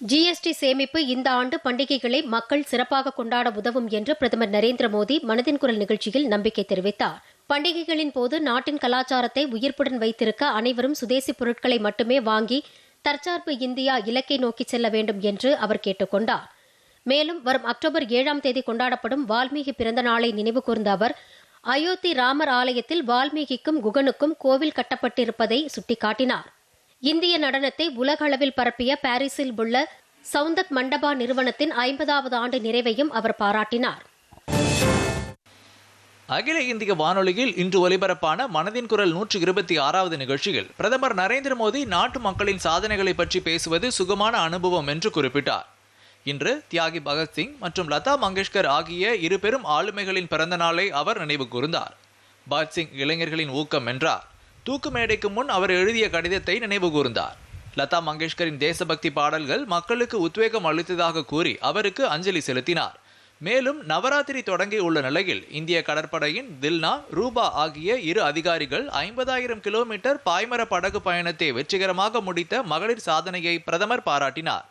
GST சேமிப்பு இந்த ஆண்டு பண்டிகைகளை மக்கள் சிறப்பாக கொண்டாட உதவும் என்று பிரதமர் நரேந்திர மோடி மனதின் குரல் நிகழ்ச்சியில் நம்பிக்கை தெரிவித்தார். பண்டிகைகளின் போது நாட்டின் கலாச்சாரத்தை உயிர்ப்புடன் வைத்திருக்க அனைவரும் சுதேசி பொருட்களை மட்டுமே வாங்கி தற்சார்பு இந்தியா இலக்கை நோக்கி செல்ல வேண்டும் என்று அவர் கேட்டுக்கொண்டார் மேலும் வரும் அக்டோபர் ஏழாம் தேதி கொண்டாடப்படும் வால்மீகி பிறந்த நாளை நினைவு கூர்ந்த அவர் அயோத்தி ராமர் ஆலயத்தில் வால்மீகிக்கும் குகனுக்கும் கோவில் கட்டப்பட்டிருப்பதை சுட்டிக்காட்டினார். இந்திய நடனத்தை உலக அளவில் பரப்பிய பாரிஸில் உள்ள சவுந்தக் மண்டபா நிறுவனத்தின் ஐம்பதாவது ஆண்டு நிறைவையும் அவர் பாராட்டினார். அகில இந்திய வானொலியில் இன்று ஒலிபரப்பான மனதின் குரல் நூற்று இருபத்தி ஆறாவது நிகழ்ச்சியில் பிரதமர் நரேந்திர மோடி நாட்டு மக்களின் சாதனைகளை பற்றி பேசுவது சுகமான அனுபவம் என்று குறிப்பிட்டார். இன்று தியாகி பகத்சிங் மற்றும் லதா மங்கேஷ்கர் ஆகிய இரு பெரும் ஆளுமைகளின் பிறந்த நாளை அவர் நினைவு கூர்ந்தார். பகத்சிங் இளைஞர்களின் ஊக்கம் என்றார். தூக்கு மேடைக்கு முன் அவர் எழுதிய கடிதத்தை நினைவு கூர்ந்தார். லதா மங்கேஷ்கரின் தேசபக்தி பாடல்கள் மக்களுக்கு உத்வேகம் அளித்ததாக கூறி அவருக்கு அஞ்சலி செலுத்தினார். மேலும் நவராத்திரி தொடங்கி உள்ள நிலையில் இந்திய கடற்படையின் தில்னா ரூபா ஆகிய இரு அதிகாரிகள் ஐம்பதாயிரம் கிலோமீட்டர் பாய்மர படகு பயணத்தை வெற்றிகரமாக முடித்த மகளிர் சாதனையை பிரதமர் பாராட்டினார்.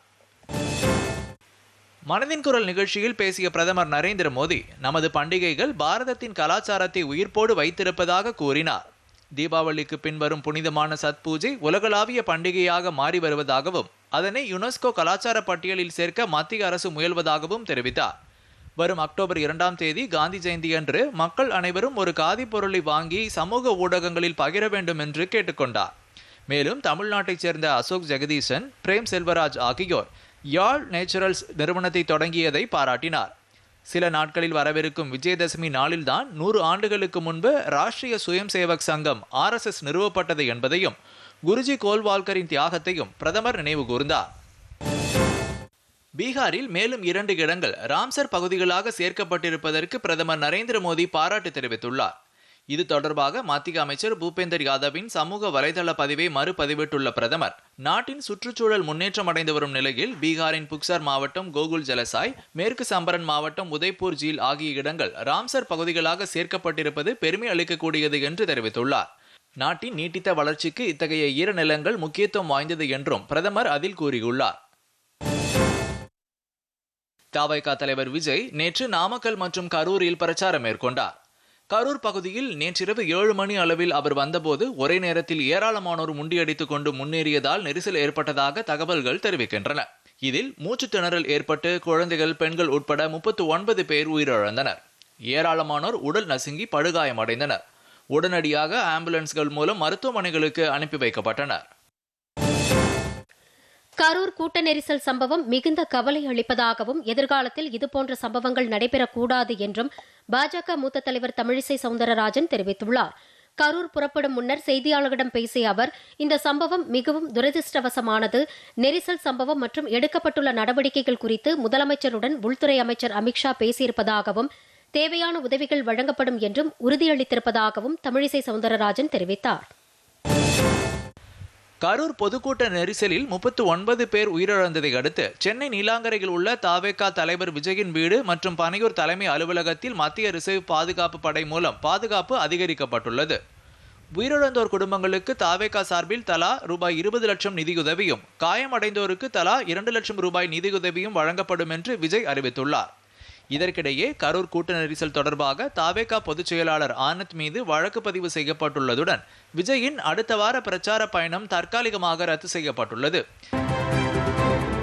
மனதின் குரல் நிகழ்ச்சியில் பேசிய பிரதமர் நரேந்திர மோடி நமது பண்டிகைகள் பாரதத்தின் கலாச்சாரத்தை உயிர்ப்போடு வைத்திருப்பதாக கூறினார். தீபாவளிக்கு பின்வரும் புனிதமான சத் பூஜை உலகளாவிய பண்டிகையாக மாறி வருவதாகவும் அதனை யுனெஸ்கோ கலாச்சார பட்டியலில் சேர்க்க மத்திய அரசு முயல்வதாகவும் தெரிவித்தார். வரும் அக்டோபர் இரண்டாம் தேதி காந்தி ஜெயந்தி அன்று மக்கள் அனைவரும் ஒரு காதி பொருளை வாங்கி சமூக ஊடகங்களில் பகிர வேண்டும் என்று கேட்டுக்கொண்டார். மேலும் தமிழ்நாட்டைச் சேர்ந்த அசோக் ஜெகதீசன் பிரேம் செல்வராஜ் ஆகியோர் யாழ் நேச்சுரல்ஸ் நிறுவனத்தை தொடங்கியதை பாராட்டினார். சில நாட்களில் வரவிருக்கும் விஜயதசமி நாளில்தான் நூறு ஆண்டுகளுக்கு முன்பு ராஷ்டிரிய சுயம் சேவக் சங்கம் ஆர்எஸ்எஸ் நிறுவப்பட்டது என்பதையும் குருஜி கோல்வால்கரின் தியாகத்தையும் பிரதமர் நினைவு கூர்ந்தார். பீகாரில் மேலும் இரண்டு இடங்கள் ராம்சர் பகுதிகளாக சேர்க்கப்பட்டிருப்பதற்கு பிரதமர் நரேந்திர மோடி பாராட்டு தெரிவித்துள்ளார். இது தொடர்பாக மத்திய அமைச்சர் பூபேந்தர் யாதவின் சமூக வலைதள பதிவை மறுபதிவிட்டுள்ள பிரதமர். நாட்டின் சுற்றுச்சூழல் முன்னேற்றம் அடைந்து வரும் நிலையில் பீகாரின் புக்சர் மாவட்டம் கோகுல் ஜலசாய் மேற்கு சம்பரன் மாவட்டம் உதய்பூர் ஜீல் ஆகிய இடங்கள் ராம்சர் பகுதிகளாக சேர்க்கப்பட்டிருப்பது பெருமை அளிக்கக்கூடியது என்று தெரிவித்துள்ளார். நாட்டின் நீட்டித்த வளர்ச்சிக்கு இத்தகைய ஈரநிலங்கள் முக்கியத்துவம் வாய்ந்தது என்றும் பிரதமர் அதில் கூறியுள்ளார். தாவைக்கா தலைவர் விஜய் நேற்று நாமக்கல் மற்றும் கரூரில் பிரச்சாரம் மேற்கொண்டார். கரூர் பகுதியில் நேற்றிரவு ஏழு மணி அளவில் அவர் வந்தபோது ஒரே நேரத்தில் ஏராளமானோர் முண்டியடித்துக் கொண்டு முன்னேறியதால் நெரிசல் ஏற்பட்டதாக தகவல்கள் தெரிவிக்கின்றன. இதில் மூச்சு திணறல் ஏற்பட்டு குழந்தைகள் பெண்கள் உட்பட முப்பத்து ஒன்பது பேர் உயிரிழந்தனர். ஏராளமானோர் உடல் நசுங்கி படுகாயமடைந்தனர். உடனடியாக ஆம்புலன்ஸ்கள் மூலம் மருத்துவமனைகளுக்கு அனுப்பி வைக்கப்பட்டனர். கரூர் கூட்ட நெரிசல் சம்பவம் மிகுந்த கவலை அளிப்பதாகவும் எதிர்காலத்தில் இதுபோன்ற சம்பவங்கள் நடைபெறக்கூடாது என்றும் பாஜக மூத்த தலைவர் தமிழிசை சவுந்தரராஜன் தெரிவித்துள்ளார். கரூர் புறப்படும் முன்னர் செய்தியாளர்களிடம் பேசிய அவர் இந்த சம்பவம் மிகவும் துரதிருஷ்டவசமானது. நெரிசல் சம்பவம் மற்றும் எடுக்கப்பட்டுள்ள நடவடிக்கைகள் குறித்து முதலமைச்சருடன் உள்துறை அமைச்சர் அமித்ஷா பேசியிருப்பதாகவும் தேவையான உதவிகள் வழங்கப்படும் என்றும் உறுதியளித்திருப்பதாகவும் தமிழிசை சவுந்தரராஜன் தெரிவித்தார். கரூர் பொதுக்கூட்ட நெரிசலில் முப்பத்து ஒன்பது பேர் உயிரிழந்ததை அடுத்து சென்னை நீலாங்கரையில் உள்ள தாவேகா தலைவர் விஜயின் வீடு மற்றும் பனையூர் தலைமை அலுவலகத்தில் மத்திய ரிசர்வ் பாதுகாப்பு படை மூலம் பாதுகாப்பு அதிகரிக்கப்பட்டுள்ளது. உயிரிழந்தோர் குடும்பங்களுக்கு தாவேகா சார்பில் தலா ரூபாய் இருபது லட்சம் நிதியுதவியும் காயமடைந்தோருக்கு தலா இரண்டு லட்சம் ரூபாய் நிதியுதவியும் வழங்கப்படும் என்று விஜய் அறிவித்துள்ளார். இதற்கிடையே கரூர் கூட்ட நெரிசல் தொடர்பாக தாவேகா பொதுச் செயலாளர் ஆனந்த் மீது வழக்கு பதிவு செய்யப்பட்டுள்ளதுடன் விஜயின் அடுத்த வார பிரச்சார பயணம் தற்காலிகமாக ரத்து செய்யப்பட்டுள்ளது.